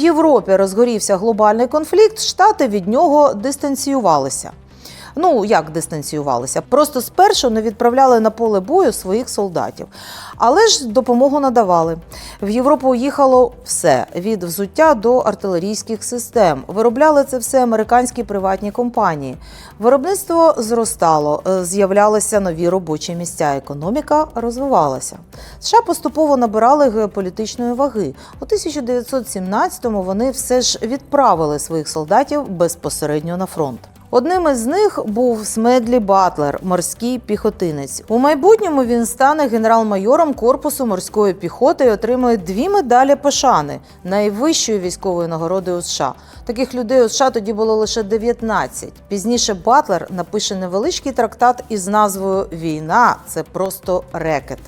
Європі розгорівся глобальний конфлікт, штати від нього дистанціювалися. Ну, як дистанціювалися? Просто спершу не відправляли на поле бою своїх солдатів, але ж допомогу надавали. В Європу їхало все від взуття до артилерійських систем. Виробляли це все американські приватні компанії. Виробництво зростало, е, з'являлися нові робочі місця. Економіка розвивалася. США поступово набирали геополітичної ваги. У 1917-му вони все ж відправили своїх солдатів безпосередньо на фронт. Одним із них був Смедлі Батлер, морський піхотинець. У майбутньому він стане генерал-майором корпусу морської піхоти і отримує дві медалі пошани найвищої військової нагороди у США. Таких людей у США тоді було лише 19. Пізніше Батлер напише невеличкий трактат із назвою Війна це просто рекет.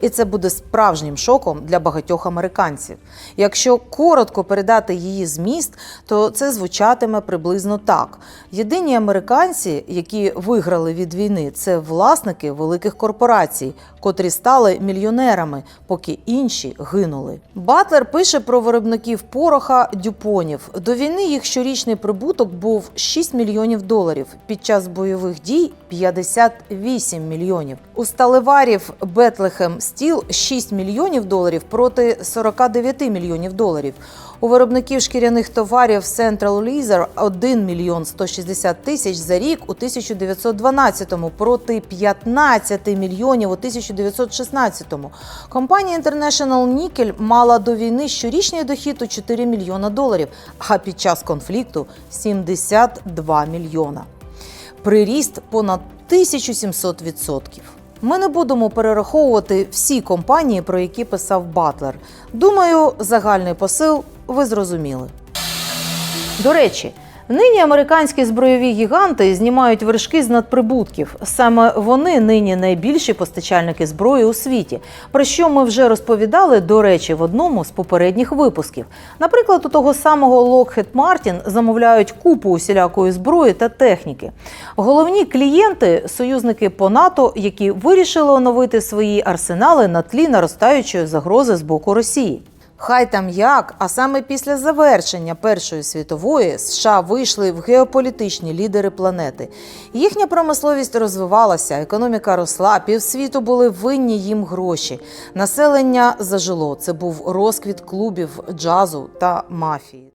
І це буде справжнім шоком для багатьох американців. Якщо коротко передати її зміст, то це звучатиме приблизно так: єдині американці, які виграли від війни, це власники великих корпорацій, котрі стали мільйонерами, поки інші гинули. Батлер пише про виробників пороха дюпонів. До війни їх щорічний прибуток був 6 мільйонів доларів. Під час бойових дій 58 мільйонів. У сталеварів Бетлехем Стіл 6 мільйонів доларів проти 49 мільйонів доларів. У виробників шкіряних товарів Central Leather 1 мільйон 160 тисяч за рік у 1912-му проти 15 мільйонів у 1916-му. Компанія International Nickel мала до війни щорічний дохід у 4 мільйона доларів, а під час конфлікту 72 мільйона. Приріст понад 1700%. Ми не будемо перераховувати всі компанії, про які писав Батлер. Думаю, загальний посил ви зрозуміли. До речі, нині американські збройові гіганти знімають вершки з надприбутків. Саме вони нині найбільші постачальники зброї у світі, про що ми вже розповідали, до речі, в одному з попередніх випусків. Наприклад, у того самого Lockheed Martin замовляють купу усілякої зброї та техніки. Головні клієнти союзники по НАТО, які вирішили оновити свої арсенали на тлі наростаючої загрози з боку Росії. Хай там як, а саме після завершення Першої світової США вийшли в геополітичні лідери планети. Їхня промисловість розвивалася, економіка росла, півсвіту були винні їм гроші. Населення зажило. Це був розквіт клубів, джазу та мафії.